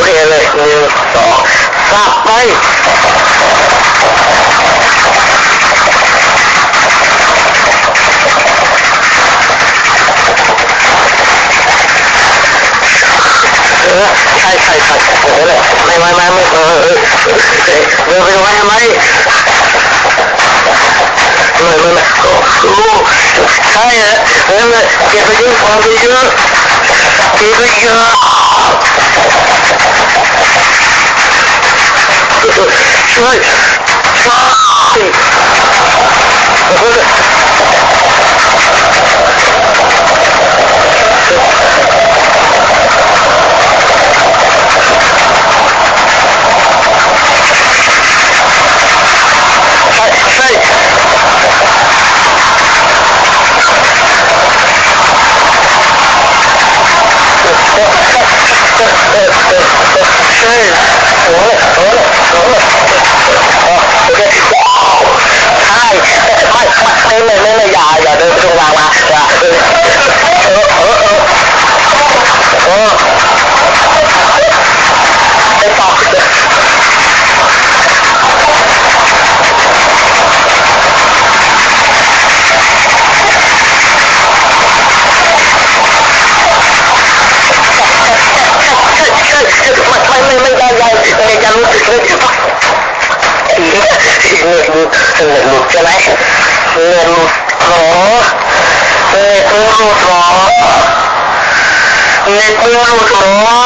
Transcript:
xuống đây em ơi như đó sạp tay sai sai sai mày mày mày mày ờ ờ về về mày mày mày mày mày sai á em kiệt cái gì còn gì chưa kiệt cái gì chưa 出来，杀！我操的！再再！出来，活了！ ไม่ไม่ไม่อย่าอย่าเดินไปตรงกลางมาอย่าเออเออเออเออเออไอ้ต่อไม่ไม่ไม่ได้ยังไม่ยังรู้สึกเลยเน็ตหลุดเน็ตหลุดใช่ไหม เงินหลุดหรอเน็ตหลุดหรอเน็ตหลุดหรอ